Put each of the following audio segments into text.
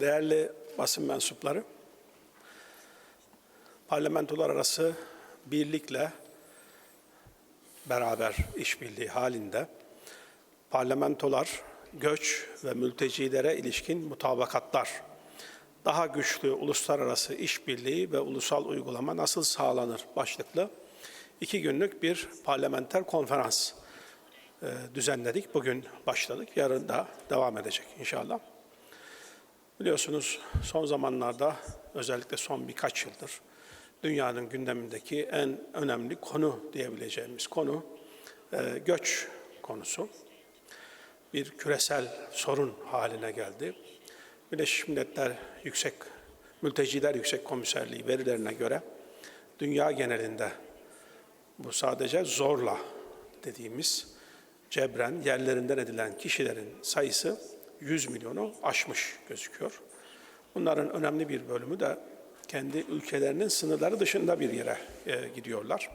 Değerli basın mensupları, parlamentolar arası birlikle beraber işbirliği halinde parlamentolar göç ve mültecilere ilişkin mutabakatlar, daha güçlü uluslararası işbirliği ve ulusal uygulama nasıl sağlanır başlıklı iki günlük bir parlamenter konferans e, düzenledik. Bugün başladık, yarın da devam edecek inşallah. Biliyorsunuz son zamanlarda özellikle son birkaç yıldır dünyanın gündemindeki en önemli konu diyebileceğimiz konu e, göç konusu. Bir küresel sorun haline geldi. Birleşmiş Milletler Yüksek Mülteciler Yüksek Komiserliği verilerine göre dünya genelinde bu sadece zorla dediğimiz cebren yerlerinden edilen kişilerin sayısı 100 milyonu aşmış gözüküyor. Bunların önemli bir bölümü de kendi ülkelerinin sınırları dışında bir yere e, gidiyorlar.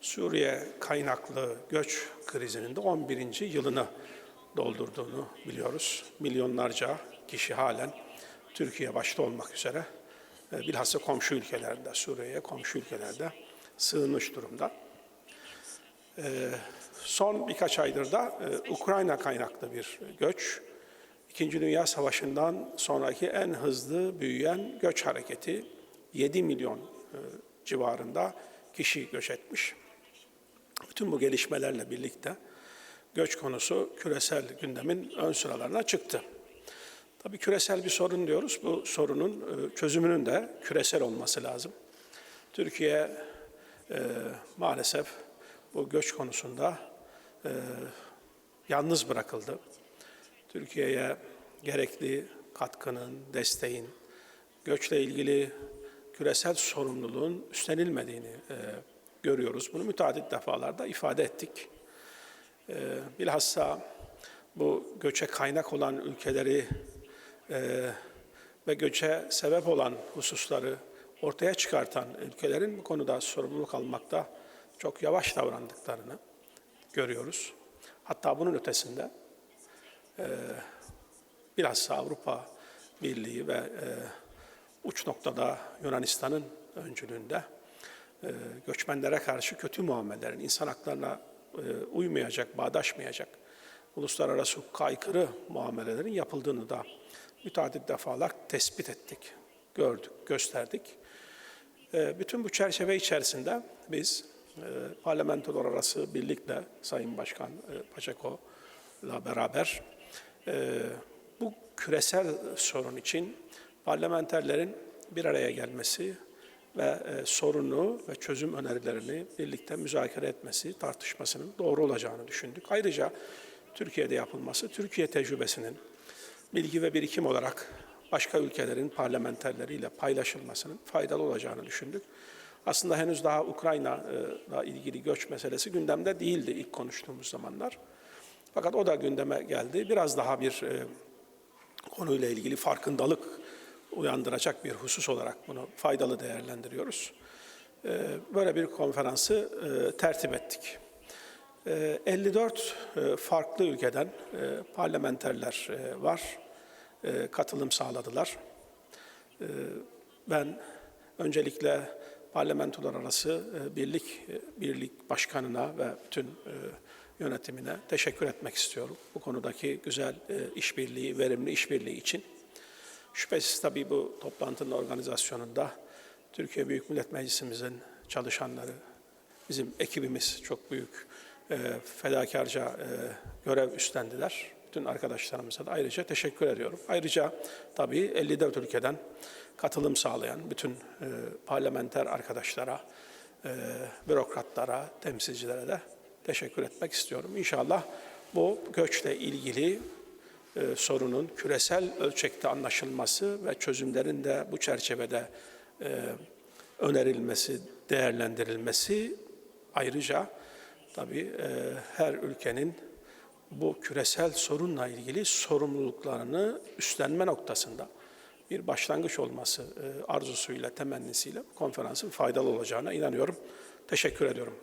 Suriye kaynaklı göç krizinin de 11. yılını doldurduğunu biliyoruz. Milyonlarca kişi halen Türkiye başta olmak üzere e, bilhassa komşu ülkelerde, Suriye'ye komşu ülkelerde sığınmış durumda. E, son birkaç aydır da e, Ukrayna kaynaklı bir göç, İkinci Dünya Savaşı'ndan sonraki en hızlı büyüyen göç hareketi 7 milyon e, civarında kişi göç etmiş. Bütün bu gelişmelerle birlikte göç konusu küresel gündemin ön sıralarına çıktı. Tabii küresel bir sorun diyoruz. Bu sorunun e, çözümünün de küresel olması lazım. Türkiye e, maalesef bu göç konusunda e, yalnız bırakıldı. Türkiye'ye gerekli katkının, desteğin, göçle ilgili küresel sorumluluğun üstlenilmediğini e, görüyoruz. Bunu müteadit defalarda ifade ettik. E, bilhassa bu göçe kaynak olan ülkeleri e, ve göçe sebep olan hususları ortaya çıkartan ülkelerin bu konuda sorumluluk almakta çok yavaş davrandıklarını görüyoruz. Hatta bunun ötesinde e, bilhassa Avrupa Birliği ve e, uç noktada Yunanistan'ın öncülüğünde e, göçmenlere karşı kötü muamelelerin, insan haklarına e, uymayacak, bağdaşmayacak, uluslararası hukuka aykırı muamelelerin yapıldığını da müteadit defalar tespit ettik, gördük, gösterdik. Bütün bu çerçeve içerisinde biz e, parlamentolar arası birlikle Sayın Başkan e, Paçako'la beraber bu küresel sorun için parlamenterlerin bir araya gelmesi ve e, sorunu ve çözüm önerilerini birlikte müzakere etmesi, tartışmasının doğru olacağını düşündük. Ayrıca Türkiye'de yapılması, Türkiye tecrübesinin bilgi ve birikim olarak başka ülkelerin parlamenterleriyle paylaşılmasının faydalı olacağını düşündük. Aslında henüz daha Ukrayna'la ilgili göç meselesi gündemde değildi ilk konuştuğumuz zamanlar. Fakat o da gündeme geldi. Biraz daha bir e, konuyla ilgili farkındalık uyandıracak bir husus olarak bunu faydalı değerlendiriyoruz. E, böyle bir konferansı e, tertip ettik. E, 54 e, farklı ülkeden e, parlamenterler e, var, e, katılım sağladılar. E, ben öncelikle parlamentolar arası e, birlik e, birlik başkanına ve bütün e, yönetimine teşekkür etmek istiyorum. Bu konudaki güzel işbirliği, verimli işbirliği için. Şüphesiz tabii bu toplantının organizasyonunda Türkiye Büyük Millet Meclisimizin çalışanları, bizim ekibimiz çok büyük fedakarca görev üstlendiler. Bütün arkadaşlarımıza da ayrıca teşekkür ediyorum. Ayrıca tabii 54 ülkeden katılım sağlayan bütün parlamenter arkadaşlara, bürokratlara, temsilcilere de teşekkür etmek istiyorum. İnşallah bu göçle ilgili e, sorunun küresel ölçekte anlaşılması ve çözümlerin de bu çerçevede e, önerilmesi, değerlendirilmesi ayrıca tabii e, her ülkenin bu küresel sorunla ilgili sorumluluklarını üstlenme noktasında bir başlangıç olması e, arzusuyla, temennisiyle bu konferansın faydalı olacağına inanıyorum. Teşekkür ediyorum.